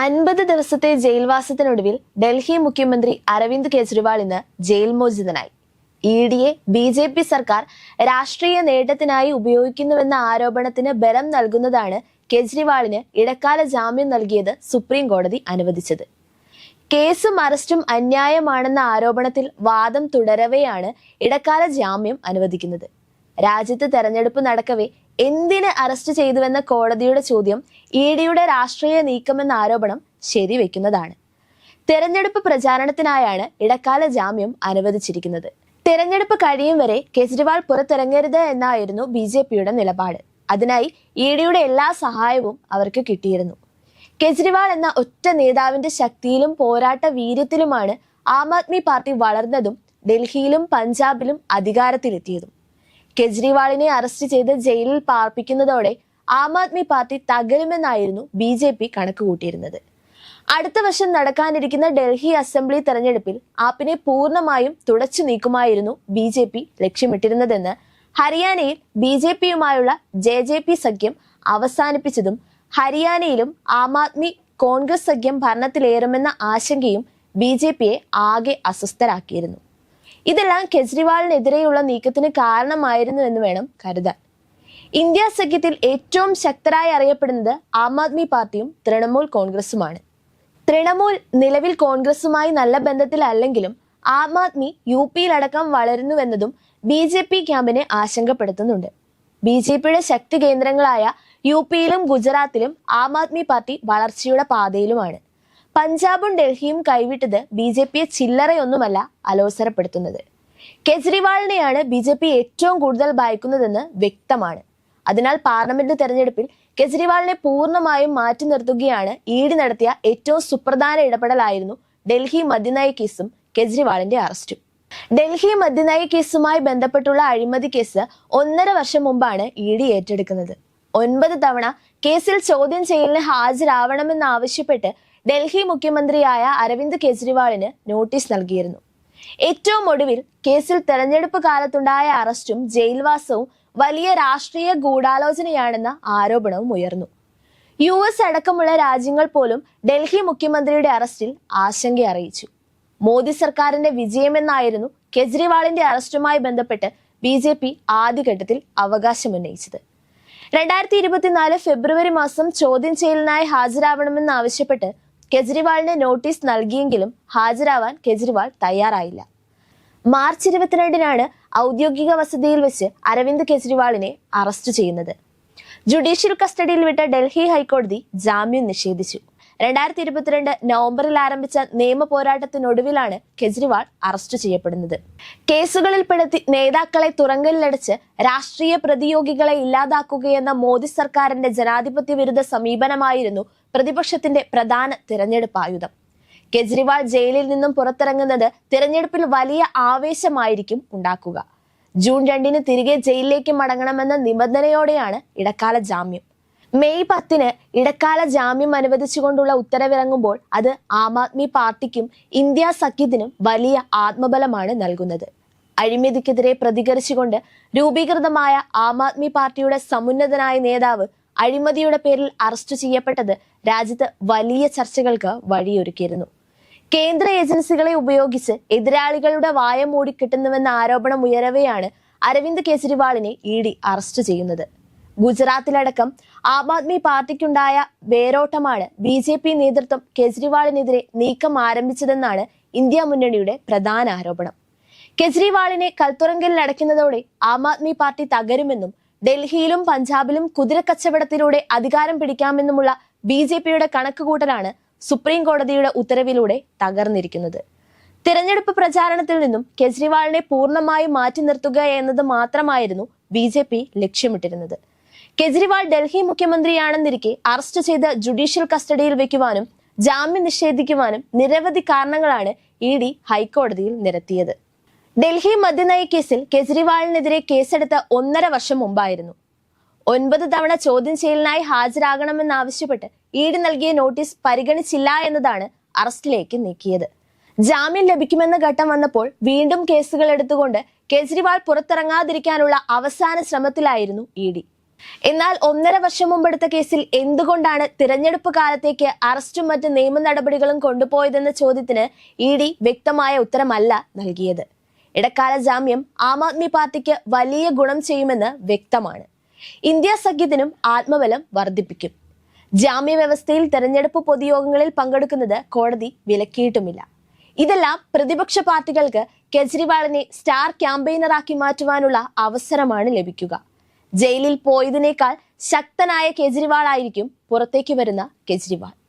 അൻപത് ദിവസത്തെ ജയിൽവാസത്തിനൊടുവിൽ ഡൽഹി മുഖ്യമന്ത്രി അരവിന്ദ് കെജ്രിവാൾ ഇന്ന് ജയിൽ മോചിതനായി. ഇ ഡിയെ ബി ജെ പി സർക്കാർ രാഷ്ട്രീയ നേട്ടത്തിനായി ഉപയോഗിക്കുന്നുവെന്ന ആരോപണത്തിന് ബലം നൽകുന്നതാണ് കെജ്രിവാളിന് ഇടക്കാല ജാമ്യം നൽകിയത് സുപ്രീം കോടതി അനുവദിച്ചത്. കേസും അറസ്റ്റും അന്യായമാണെന്ന ആരോപണത്തിൽ വാദം തുടരവെയാണ് ഇടക്കാല ജാമ്യം അനുവദിക്കുന്നത്. രാജ്യത്ത് തെരഞ്ഞെടുപ്പ് നടക്കവേ എന്തിന് അറസ്റ്റ് ചെയ്തുവെന്ന കോടതിയുടെ ചോദ്യം ഇ ഡിയുടെ രാഷ്ട്രീയ നീക്കമെന്ന ആരോപണം ശരിവെക്കുന്നതാണ്. തെരഞ്ഞെടുപ്പ് പ്രചാരണത്തിനായാണ് ഇടക്കാല ജാമ്യം അനുവദിച്ചിരിക്കുന്നത്. തെരഞ്ഞെടുപ്പ് കഴിയും വരെ കെജ്രിവാൾ പുറത്തിറങ്ങരുത് എന്നായിരുന്നു ബി ജെ പിയുടെ നിലപാട്. അതിനായി ഇ ഡിയുടെ എല്ലാ സഹായവും അവർക്ക് കിട്ടിയിരുന്നു. കെജ്രിവാൾ എന്ന ഒറ്റ നേതാവിന്റെ ശക്തിയിലും പോരാട്ട വീര്യത്തിലുമാണ് ആം ആദ്മി പാർട്ടി വളർന്നതും ഡൽഹിയിലും പഞ്ചാബിലും അധികാരത്തിലെത്തിയതും. കെജ്രിവാളിനെ അറസ്റ്റ് ചെയ്ത് ജയിലിൽ പാർപ്പിക്കുന്നതോടെ ആം ആദ്മി പാർട്ടി തകരുമെന്നായിരുന്നു ബി ജെ പി കണക്കുകൂട്ടിയിരുന്നത് അടുത്ത വർഷം നടക്കാനിരിക്കുന്ന ഡൽഹി അസംബ്ലി തെരഞ്ഞെടുപ്പിൽ ആപ്പിനെ പൂർണമായും തുടച്ചു നീക്കുമായിരുന്നു ബി ജെ പി ലക്ഷ്യമിട്ടിരുന്നതെന്ന് ഹരിയാനയിൽ ബി ജെ പിയുമായുള്ള ജെ ജെ പി സഖ്യം അവസാനിപ്പിച്ചതും ഹരിയാനയിലും ആം ആദ്മി കോൺഗ്രസ് സഖ്യം ഭരണത്തിലേറുമെന്ന ആശങ്കയും ബി ജെ പിയെ ആകെ അസ്വസ്ഥരാക്കിയിരുന്നു. ഇതെല്ലാം കെജ്രിവാളിനെതിരെയുള്ള നീക്കത്തിന് കാരണമായിരുന്നു എന്ന് വേണം കരുതാൻ. ഇന്ത്യ സഖ്യത്തിൽ ഏറ്റവും ശക്തരായി അറിയപ്പെടുന്നത് ആം ആദ്മി പാർട്ടിയും തൃണമൂൽ കോൺഗ്രസുമാണ്. തൃണമൂൽ നിലവിൽ കോൺഗ്രസുമായി നല്ല ബന്ധത്തിലല്ലെങ്കിലും ആം ആദ്മി യു പിയിലടക്കം വളരുന്നുവെന്നതും ബി ജെ പി ക്യാമ്പിനെ ആശങ്കപ്പെടുത്തുന്നുണ്ട്. ബി ജെ പിയുടെ ശക്തി കേന്ദ്രങ്ങളായ യു പിയിലും ഗുജറാത്തിലും ആം ആദ്മി പാർട്ടി വളർച്ചയുടെ പാതയിലുമാണ്. പഞ്ചാബും ഡൽഹിയും കൈവിട്ടത് ബി ജെ പിയെ ചില്ലറയൊന്നുമല്ല അലോസരപ്പെടുത്തുന്നത്. കെജ്രിവാളിനെയാണ് ബി ജെ പി ഏറ്റവും കൂടുതൽ ഭയക്കുന്നതെന്ന് വ്യക്തമാണ്. അതിനാൽ പാർലമെന്റ് തെരഞ്ഞെടുപ്പിൽ കെജ്രിവാളിനെ പൂർണമായും മാറ്റി നിർത്തുകയാണ് ഡി നടത്തിയ ഏറ്റവും സുപ്രധാന ഇടപെടലായിരുന്നു ഡൽഹി മദ്യനയ കേസും കെജ്രിവാളിന്റെ അറസ്റ്റും. ഡൽഹി മദ്യനയ കേസുമായി ബന്ധപ്പെട്ടുള്ള അഴിമതി കേസ് ഒന്നര വർഷം മുമ്പാണ് ഇ ഡി ഏറ്റെടുക്കുന്നത്. ഒൻപത് തവണ കേസിൽ ചോദ്യം ചെയ്യലിന് ഹാജരാവണമെന്നാവശ്യപ്പെട്ട് ഡൽഹി മുഖ്യമന്ത്രിയായ അരവിന്ദ് കെജ്രിവാളിന് നോട്ടീസ് നൽകിയിരുന്നു. ഏറ്റവും ഒടുവിൽ കേസിൽ തെരഞ്ഞെടുപ്പ് കാലത്തുണ്ടായ അറസ്റ്റും ജയിൽവാസവും വലിയ രാഷ്ട്രീയ ഗൂഢാലോചനയാണെന്ന ആരോപണവും ഉയർന്നു. യു എസ് അടക്കമുള്ള രാജ്യങ്ങൾ പോലും ഡൽഹി മുഖ്യമന്ത്രിയുടെ അറസ്റ്റിൽ ആശങ്ക അറിയിച്ചു. മോദി സർക്കാരിന്റെ വിജയമെന്നായിരുന്നു കെജ്രിവാളിന്റെ അറസ്റ്റുമായി ബന്ധപ്പെട്ട് ബി ജെ പി ആദ്യഘട്ടത്തിൽ അവകാശമുന്നയിച്ചത് രണ്ടായിരത്തി ഇരുപത്തിനാല് ഫെബ്രുവരി മാസം ചോദ്യം ചെയ്യലിനായി ഹാജരാവണമെന്നാവശ്യപ്പെട്ട് കെജ്രിവാളിന് നോട്ടീസ് നൽകിയെങ്കിലും ഹാജരാവാൻ കെജ്രിവാൾ തയ്യാറായില്ല. മാർച്ച് ഇരുപത്തിരണ്ടിനാണ് ഔദ്യോഗിക വസതിയിൽ വെച്ച് അരവിന്ദ് കെജ്രിവാളിനെ അറസ്റ്റ് ചെയ്യുന്നത്. ജുഡീഷ്യൽ കസ്റ്റഡിയിൽ വിട്ട ഡൽഹി ഹൈക്കോടതി ജാമ്യം നിഷേധിച്ചു. രണ്ടായിരത്തി ഇരുപത്തിരണ്ട് നവംബറിൽ ആരംഭിച്ച നിയമ പോരാട്ടത്തിനൊടുവിലാണ് കെജ്രിവാൾ അറസ്റ്റ് ചെയ്യപ്പെടുന്നത്. കേസുകളിൽ പെടുത്തി നേതാക്കളെ തുറങ്കലിലടച്ച് രാഷ്ട്രീയ പ്രതിയോഗികളെ ഇല്ലാതാക്കുകയെന്ന മോദി സർക്കാരിന്റെ ജനാധിപത്യ വിരുദ്ധ സമീപനമായിരുന്നു പ്രതിപക്ഷത്തിന്റെ പ്രധാന തിരഞ്ഞെടുപ്പ് ആയുധം. കെജ്രിവാൾ ജയിലിൽ നിന്നും പുറത്തിറങ്ങുന്നത് തിരഞ്ഞെടുപ്പിൽ വലിയ ആവേശമായിരിക്കും ഉണ്ടാക്കുക. ജൂൺ രണ്ടിന് തിരികെ ജയിലിലേക്ക് മടങ്ങണമെന്ന നിബന്ധനയോടെയാണ് ഇടക്കാല ജാമ്യം. മെയ് പത്തിന് ഇടക്കാല ജാമ്യം അനുവദിച്ചുകൊണ്ടുള്ള ഉത്തരവിറങ്ങുമ്പോൾ അത് ആം ആദ്മി പാർട്ടിക്കും ഇന്ത്യ സഖ്യത്തിനും വലിയ ആത്മബലമാണ് നൽകുന്നത്. അഴിമതിക്കെതിരെ പ്രതികരിച്ചുകൊണ്ട് രൂപീകൃതമായ ആം ആദ്മി പാർട്ടിയുടെ സമുന്നതനായ നേതാവ് അഴിമതിയുടെ പേരിൽ അറസ്റ്റ് ചെയ്യപ്പെട്ടത് രാജ്യത്ത് വലിയ ചർച്ചകൾക്ക് വഴിയൊരുക്കിയിരുന്നു. കേന്ദ്ര ഏജൻസികളെ ഉപയോഗിച്ച് എതിരാളികളുടെ വായ മൂടി കിട്ടുന്നുവെന്ന ആരോപണം ഉയരവെയാണ് അരവിന്ദ് കെജ്രിവാളിനെ ഇ ഡി അറസ്റ്റ് ചെയ്യുന്നത്. ഗുജറാത്തിലടക്കം ആം ആദ്മി പാർട്ടിക്കുണ്ടായ വേരോട്ടമാണ് ബി ജെ പി നേതൃത്വം കെജ്രിവാളിനെതിരെ നീക്കം ആരംഭിച്ചതെന്നാണ് ഇന്ത്യ മുന്നണിയുടെ പ്രധാന ആരോപണം. കെജ്രിവാളിനെ കൽത്തുറങ്കലിൽ അടയ്ക്കുന്നതോടെ ആം ആദ്മി പാർട്ടി തകരുമെന്നും ഡൽഹിയിലും പഞ്ചാബിലും കുതിരക്കച്ചവടത്തിലൂടെ അധികാരം പിടിക്കാമെന്നുമുള്ള ബി ജെ പിയുടെ കണക്കുകൂട്ടലാണ് സുപ്രീം കോടതിയുടെ ഉത്തരവിലൂടെ തകർന്നിരിക്കുന്നത്. തിരഞ്ഞെടുപ്പ് പ്രചാരണത്തിൽ നിന്നും കെജ്രിവാളിനെ പൂർണമായും മാറ്റി നിർത്തുക എന്നത് മാത്രമായിരുന്നു ബി ലക്ഷ്യമിട്ടിരുന്നത്. കെജ്രിവാൾ ഡൽഹി മുഖ്യമന്ത്രിയാണെന്നിരിക്കെ അറസ്റ്റ് ചെയ്ത് ജുഡീഷ്യൽ കസ്റ്റഡിയിൽ വെക്കുവാനും ജാമ്യം നിഷേധിക്കുവാനും നിരവധി കാരണങ്ങളാണ് ഇ ഡി ഹൈക്കോടതിയിൽ നിരത്തിയത്. ഡൽഹി മദ്യനയ കേസിൽ കെജ്രിവാളിനെതിരെ കേസെടുത്ത ഒന്നര വർഷം മുമ്പായിരുന്നു. ഒൻപത് തവണ ചോദ്യം ചെയ്യലിനായി ഹാജരാകണമെന്നാവശ്യപ്പെട്ട് ഇ ഡി നൽകിയ നോട്ടീസ് പരിഗണിച്ചില്ല എന്നതാണ് അറസ്റ്റിലേക്ക് നീക്കിയത്. ജാമ്യം ലഭിക്കുമെന്ന ഘട്ടം വന്നപ്പോൾ വീണ്ടും കേസുകൾ എടുത്തുകൊണ്ട് കെജ്രിവാൾ പുറത്തിറങ്ങാതിരിക്കാനുള്ള അവസാന ശ്രമത്തിലായിരുന്നു ഇ ഡി. എന്നാൽ ഒന്നര വർഷം മുമ്പെടുത്ത കേസിൽ എന്തുകൊണ്ടാണ് തിരഞ്ഞെടുപ്പ് കാലത്തേക്ക് അറസ്റ്റും മറ്റ് നിയമ നടപടികളും കൊണ്ടുപോയതെന്ന ചോദ്യത്തിന് ഇ ഡി വ്യക്തമായ ഉത്തരമല്ല നൽകിയത്. ഇടക്കാല ജാമ്യം ആം ആദ്മി പാർട്ടിക്ക് വലിയ ഗുണം ചെയ്യുമെന്ന് വ്യക്തമാണ്. ഇന്ത്യ സഖ്യത്തിനും ആത്മബലം വർദ്ധിപ്പിക്കും. ജാമ്യ വ്യവസ്ഥയിൽ തെരഞ്ഞെടുപ്പ് പൊതുയോഗങ്ങളിൽ പങ്കെടുക്കുന്നത് കോടതി വിലക്കിയിട്ടുമില്ല. ഇതെല്ലാം പ്രതിപക്ഷ പാർട്ടികൾക്ക് കെജ്രിവാളിനെ സ്റ്റാർ ക്യാമ്പയിനറാക്കി മാറ്റുവാനുള്ള അവസരമാണ് ലഭിക്കുക. ജയിലിൽ പോയതിനേക്കാൾ ശക്തനായ കേജ്രിവാൾ ആയിരിക്കും പുറത്തേക്ക് വരുന്ന കെജ്രിവാൾ.